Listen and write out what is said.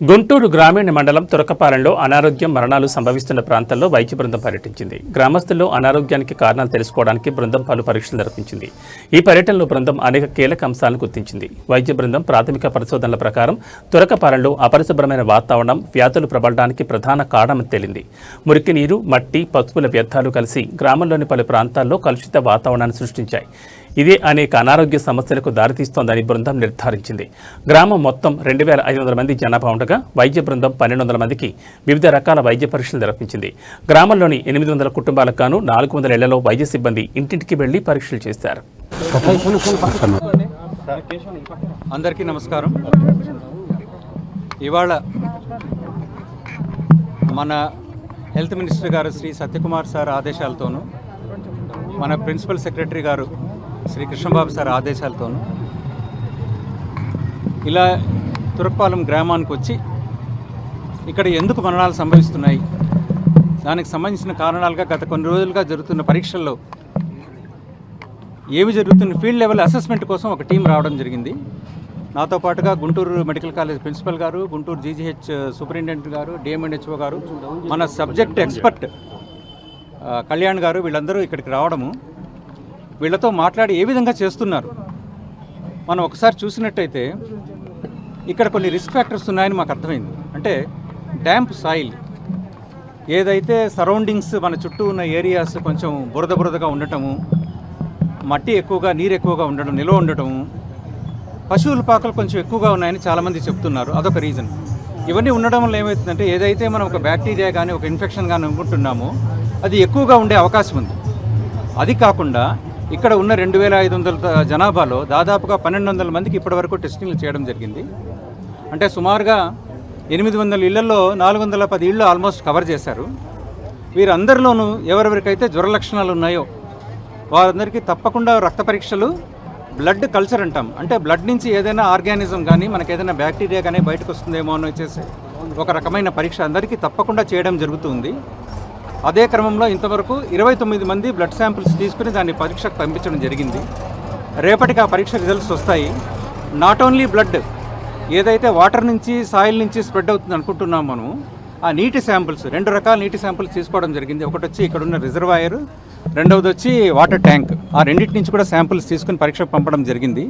గుంటూరు గ్రామీణ మండలం తురకపాలెంలో అనారోగ్యం మరణాలు సంభవిస్తున్న ప్రాంతాల్లో వైద్య బృందం పర్యటించింది. గ్రామస్తుల్లో అనారోగ్యానికి కారణాలు తెలుసుకోవడానికి బృందం పలు పరీక్షలు నిర్వహించింది. ఈ పర్యటనలో బృందం అనేక కీలక అంశాలను గుర్తించింది. వైద్య బృందం ప్రాథమిక పరిశోధనల ప్రకారం తురకపాలెంలో అపరిశుభ్రమైన వాతావరణం వ్యాధులు ప్రబలడానికి ప్రధాన కారణమని తేలింది. మురికి నీరు మట్టి పశువుల వ్యర్థాలు కలిసి గ్రామంలోని పలు ప్రాంతాల్లో కలుషిత వాతావరణాన్ని సృష్టించాయి. ఇదే అనేక అనారోగ్య సమస్యలకు దారితీస్తోందని బృందం నిర్ధారించింది. గ్రామం మొత్తం రెండు వేల ఐదు వందల మంది జనాభా ఉండగా వైద్య బృందం పన్నెండు వందల మందికి వివిధ రకాల వైద్య పరీక్షలు నిర్వహించింది. గ్రామంలోని ఎనిమిది వందల కుటుంబాలకు గాను నాలుగు వందల ఇళ్ళలో వైద్య సిబ్బంది ఇంటింటికి వెళ్ళి పరీక్షలు చేశారు. అందరికీ నమస్కారం. ఇవాళ మన హెల్త్ మినిస్టర్ గారు శ్రీ సత్యకుమార్ సార్ ఆదేశాలతోనూ మన ప్రిన్సిపల్ సెక్రటరీ గారు శ్రీ కృష్ణబాబు సార్ ఆదేశాలతోనూ ఇలా తురక్పాలెం గ్రామానికి వచ్చి ఇక్కడ ఎందుకు మరణాలు సంభవిస్తున్నాయి? దానికి సంబంధించిన కారణాలుగా గత కొన్ని రోజులుగా జరుగుతున్న పరీక్షల్లో ఏమి జరుగుతున్న ఫీల్డ్ లెవెల్ అసెస్మెంట్ కోసం ఒక టీం రావడం జరిగింది. నాతో పాటుగా గుంటూరు మెడికల్ కాలేజ్ ప్రిన్సిపల్ గారు గుంటూరు జీజీహెచ్ సూపరింటెండెంట్ గారు డిఎంఎన్హెచ్ఓ గారు మన సబ్జెక్ట్ ఎక్స్పర్ట్ కళ్యాణ్ గారు వీళ్ళందరూ ఇక్కడికి రావడము వీళ్ళతో మాట్లాడి ఏ విధంగా చేస్తున్నారు? మనం ఒకసారి చూసినట్టయితే ఇక్కడ కొన్ని రిస్క్ ఫ్యాక్టర్స్ ఉన్నాయని మాకు అర్థమైంది. అంటే డ్యాంప్ సాయిల్ ఏదైతే సరౌండింగ్స్ మన చుట్టూ ఉన్న ఏరియాస్ కొంచెం బురద బురదగా ఉండటము మట్టి ఎక్కువగా నీరు ఎక్కువగా ఉండడం నిల్వ ఉండటము పశువుల పాకలు కొంచెం ఎక్కువగా ఉన్నాయని చాలామంది చెప్తున్నారు. అదొక రీజన్ ఇవన్నీ ఉండడం వల్ల ఏమవుతుందంటే ఏదైతే మనం ఒక బ్యాక్టీరియా కానీ ఒక ఇన్ఫెక్షన్ కానీ అనుకుంటున్నామో అది ఎక్కువగా ఉండే అవకాశం ఉంది. అది కాకుండా ఇక్కడ ఉన్న రెండు వేల ఐదు వందల జనాభాలో దాదాపుగా పన్నెండు వందల మందికి ఇప్పటివరకు టెస్టింగ్లు చేయడం జరిగింది. అంటే సుమారుగా ఎనిమిది వందల ఇళ్ళలో నాలుగు వందల పది ఇళ్ళు ఆల్మోస్ట్ కవర్ చేశారు. వీరందరిలోనూ ఎవరెవరికైతే జ్వర లక్షణాలు ఉన్నాయో వారందరికీ తప్పకుండా రక్త పరీక్షలు బ్లడ్ కల్చర్ అంటాం. అంటే బ్లడ్ నుంచి ఏదైనా ఆర్గానిజం కానీ మనకి ఏదైనా బ్యాక్టీరియా కానీ బయటకు వస్తుందేమో అని వచ్చేసి ఒక రకమైన పరీక్ష అందరికీ తప్పకుండా చేయడం జరుగుతుంది అదే క్రమంలో ఇంతవరకు ఇరవై తొమ్మిది మంది బ్లడ్ శాంపిల్స్ తీసుకుని దాన్ని పరీక్షకు పంపించడం జరిగింది. రేపటికి ఆ పరీక్ష రిజల్ట్స్ వస్తాయి. నాట్ ఓన్లీ బ్లడ్ ఏదైతే వాటర్ నుంచి సాయిల్ నుంచి స్ప్రెడ్ అవుతుంది అనుకుంటున్నాం మనం ఆ నీటి శాంపిల్స్ రెండు రకాల నీటి శాంపిల్స్ తీసుకోవడం జరిగింది. ఒకటి వచ్చి ఇక్కడ ఉన్న రిజర్వాయర్ రెండవది వచ్చి వాటర్ ట్యాంక్. ఆ రెండింటి నుంచి కూడా శాంపిల్స్ తీసుకుని పరీక్షకు పంపడం జరిగింది.